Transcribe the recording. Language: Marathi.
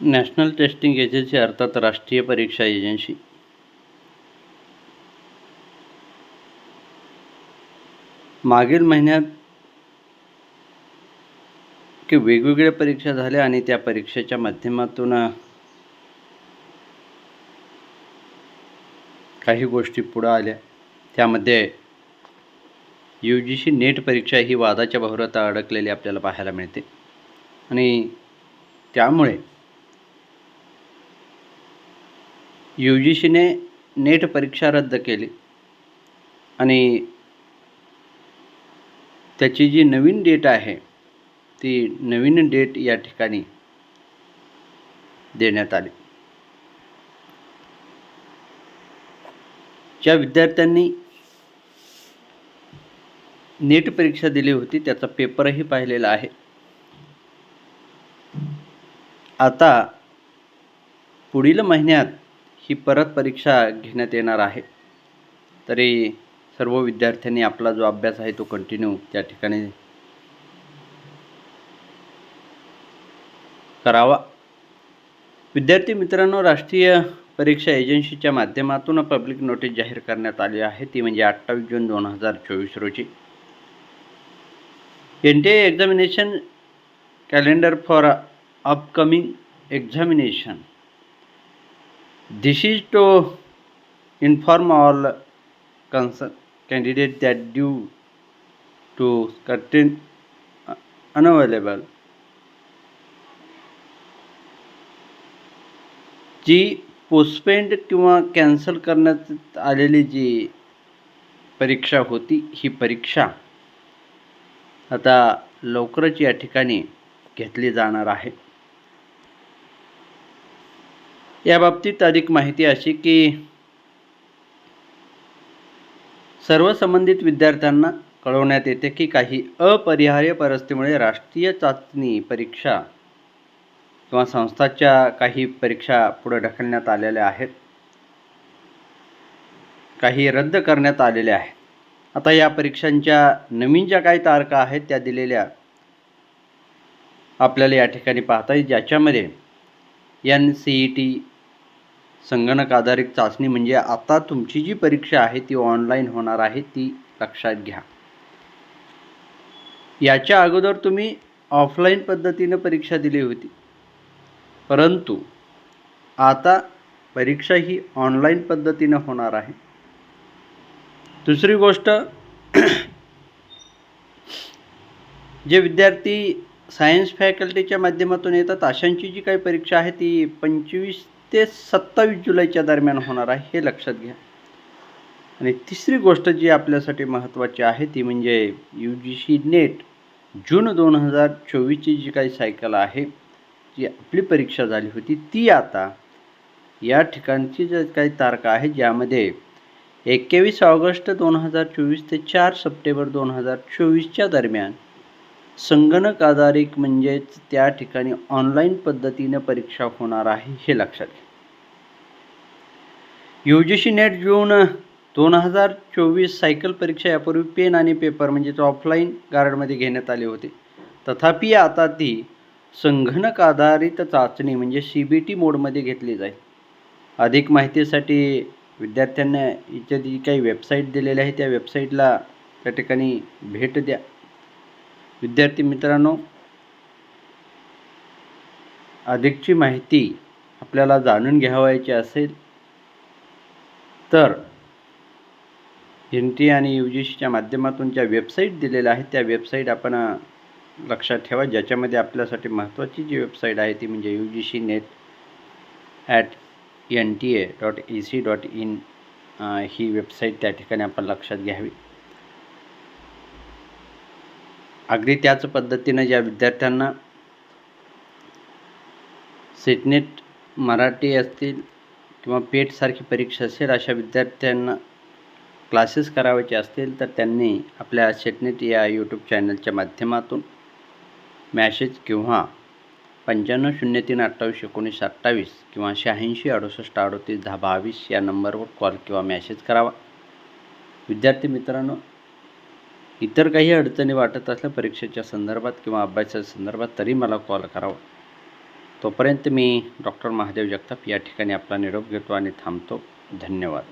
नॅशनल टेस्टिंग एजन्सी अर्थात राष्ट्रीय परीक्षा एजन्सी. मागील महिन्यात की वेगवेगळ्या परीक्षा झाल्या आणि त्या परीक्षेच्या माध्यमातून काही गोष्टी पुढं आल्या. त्यामध्ये यू जी सी नेट परीक्षा ही वादाच्या भवरात अडकलेली आपल्याला पाहायला मिळते. आणि त्यामुळे यू जी सीने नेट परीक्षा रद्द केली. आणि त्याची जी नवीन डेट आहे ती नवीन डेट या ठिकाणी देण्यात आली. ज्या विद्यार्थ्यांनी नेट परीक्षा दिली होती त्याचा पेपरही पाहिलेला आहे. आता पुढील महिन्यात ही परत परीक्षा घेण्यात येणार आहे. तरी सर्व विद्यार्थ्यांनी आपला जो अभ्यास आहे तो कंटिन्यू त्या ठिकाणी करावा. विद्यार्थी मित्रांनो राष्ट्रीय परीक्षा एजन्सीच्या माध्यमातून पब्लिक नोटीस जाहीर करण्यात आली आहे. ती म्हणजे अठ्ठावीस जून दोन हजार चोवीस रोजी. N T A examination calendar for upcoming examination This is to inform all concerned candidate that due to certain unavailable जी पोस्टपेंड किंवा कॅन्सल करण्यात आलेली जी परीक्षा होती ही परीक्षा आता लवकरच या ठिकाणी घेतली जाणार आहे याबाबतीत अधिक माहिती अशी की सर्व संबंधित विद्यार्थ्यांना कळवण्यात येते की काही अपरिहार्य परिस्थितीमुळे राष्ट्रीय चाचणी परीक्षा किंवा संस्थाच्या काही परीक्षा पुढे ढकलण्यात आलेल्या आहेत. काही रद्द करण्यात आलेल्या आहेत. आता या परीक्षांच्या नवीन ज्या काही तारखा आहेत त्या दिलेल्या आपल्याला या ठिकाणी पाहता येईल ज्याच्यामध्ये एन सी ई टी संगणक आधारित चाचणी म्हणजे आता तुमची जी परीक्षा आहे ती ऑनलाईन होणार आहे ती लक्षात घ्या. याच्या अगोदर तुम्ही ऑफलाईन पद्धतीनं परीक्षा दिली होती. परंतु आता परीक्षा ही ऑनलाईन पद्धतीनं होणार आहे. दुसरी गोष्ट जे विद्यार्थी सायन्स फॅकल्टीच्या माध्यमातून येतात अशांची जी काही परीक्षा आहे ती पंचवीस ते सत्तावीस जुलैच्या दरम्यान होणार आहे हे लक्षात घ्या. आणि तिसरी गोष्ट जी आपल्यासाठी महत्त्वाची आहे ती म्हणजे U G C NET June दोन हजार चोवीसची जी काही सायकल आहे जी आपली परीक्षा झाली होती ती आता या ठिकाणची ज्या काही तारखा आहे ज्यामध्ये एकवीस ऑगस्ट दोन हजार चोवीस ते चार सप्टेंबर दोन हजार चोवीसच्या दरम्यान संगणक आधारित म्हणजेच त्या ठिकाणी ऑनलाईन पद्धतीने परीक्षा होणार आहे हे लक्षात घ्या. यू जी सी नेट जून दोन हजार चोवीस सायकल परीक्षा यापूर्वी पेन आणि पेपर म्हणजेच ऑफलाईन गार्डमध्ये घेण्यात आले होते. तथापि आता ती संगणक आधारित चाचणी म्हणजे सी बी टी मोडमध्ये घेतली जाईल. अधिक माहितीसाठी विद्यार्थ्यांना इत्यादी जी काही वेबसाईट दिलेली आहे त्या वेबसाईटला त्या ठिकाणी भेट द्या. विद्यार्थी मित्रांनो अधिकची माहिती आपल्याला जाणून घ्यावायची असेल तर एन टी आणि यू जी सीच्या माध्यमातून ज्या वेबसाईट दिलेल्या आहेत त्या वेबसाईट आपण लक्षात ठेवा ज्याच्यामध्ये आपल्यासाठी महत्त्वाची जी वेबसाईट आहे ती म्हणजे U G C net at N T A dot E C dot in he website त्या ठिकाणी आपण लक्षात घ्यावी. अगदी त्याच पद्धतीनं ज्या विद्यार्थ्यांना सेटनेट मराठी असतील किंवा पेटसारखी परीक्षा असेल अशा विद्यार्थ्यांना क्लासेस करावायचे असतील तर त्यांनी आपल्या सेटनेट या यूट्यूब चॅनलच्या माध्यमातून मॅसेज किंवा पंच्याण्णव शून्य तीन अठ्ठावीस एकोणीस अठ्ठावीस किंवा शहाऐंशी अडुसष्ट अडतीस दहा बावीस या नंबरवर कॉल किंवा मॅसेज करावा. विद्यार्थी मित्रांनो इतर काही अडचणी वाटत असल्या परीक्षेच्या संदर्भात किंवा अभ्यासाच्या संदर्भात तरी मला कॉल करावा. तोपर्यंत मी डॉक्टर महादेव जगताप या ठिकाणी आपला निरोप घेतो आणि थांबतो. धन्यवाद.